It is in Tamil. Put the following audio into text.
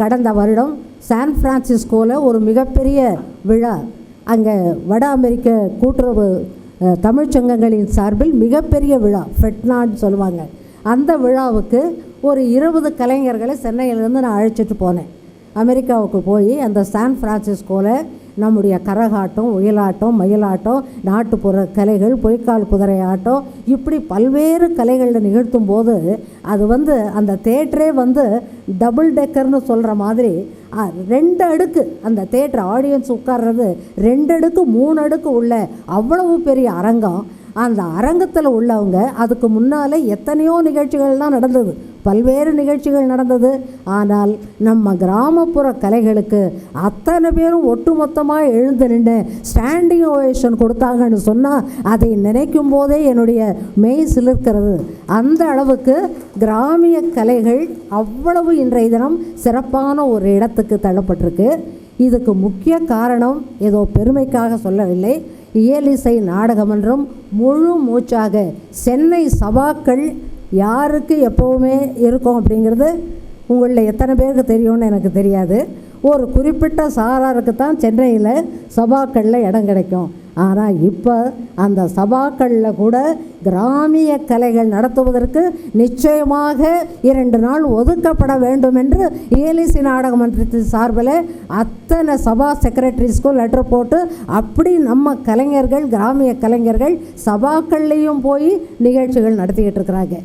கடந்த வருடம் சான் பிரான்சிஸ்கோவில் ஒரு மிகப்பெரிய விழா. அங்கே வட அமெரிக்க கூட்டுறவு அஹ், தமிழ்ச் சங்கங்களின் சார்பில் மிகப்பெரிய விழா ஃபெட்னான்னு சொல்லுவாங்க. அந்த விழாவுக்கு ஒரு இருபது கலைஞர்களை சென்னையிலேருந்து நான் அழைச்சிட்டு போனேன். அமெரிக்காவுக்கு போய் அந்த சான் பிரான்சிஸ்கோவில் நம்முடைய கரகாட்டம் ஒயிலாட்டம் மயிலாட்டம் நாட்டுப்புற கலைகள் பொய்க்கால் குதிரை ஆட்டம் இப்படி பல்வேறு கலைகளில் நிகழ்த்தும் போது அது வந்து அந்த தேட்டரே வந்து டபுள் டெக்கர்னு சொல்கிற மாதிரி ரெண்டு அடுக்கு அந்த தேட்டர் ஆடியன்ஸ் உட்கார்றது ரெண்டு அடுக்கு மூணு அடுக்கு உள்ள அவ்வளவு பெரிய அரங்கம். அந்த அரங்கத்தில் உள்ளவங்க அதுக்கு முன்னால் எத்தனையோ நிகழ்ச்சிகள்லாம் நடந்தது. பல்வேறு நிகழ்ச்சிகள் நடந்தது. ஆனால் நம்ம கிராமப்புற கலைகளுக்கு அத்தனை பேரும் ஒட்டுமொத்தமாக எழுந்து நின்று ஸ்டாண்டிங் ஓவேஷன் கொடுத்தாங்கன்னு சொன்னால் அதை நினைக்கும் போதே என்னுடைய மெய் சிலிர்க்கிறது. அந்த அளவுக்கு கிராமிய கலைகள் அவ்வளவு இன்றைய தினம் சிறப்பான ஒரு இடத்துக்கு தள்ளப்பட்டிருக்கு. இதுக்கு முக்கிய காரணம் ஏதோ பெருமைக்காக சொல்லவில்லை. இயலிசை நாடகமன்றம் முழு மூச்சாக சென்னை சபாக்கள் யாருக்கு எப்போவுமே இருக்கும் அப்படிங்கிறது உங்களில் எத்தனை பேருக்கு தெரியும்னு எனக்கு தெரியாது. ஒரு குறிப்பிட்ட சாராருக்கு தான் சென்னையில் சபாக்களில் இடம் கிடைக்கும். ஆனால் இப்போ அந்த சபாக்களில் கூட கிராமிய கலைகள் நடத்துவதற்கு நிச்சயமாக இரண்டு நாள் ஒதுக்கப்பட வேண்டும் என்று ஏலிசி நாடக மன்றத்தின் சார்பில் அத்தனை சபா செக்ரட்டரிஸ்க்கும் லெட்டர் போட்டு அப்படி நம்ம கலைஞர்கள் கிராமிய கலைஞர்கள் சபாக்கள்லேயும் போய் நிகழ்ச்சிகள் நடத்திக்கிட்டு இருக்கிறாங்க.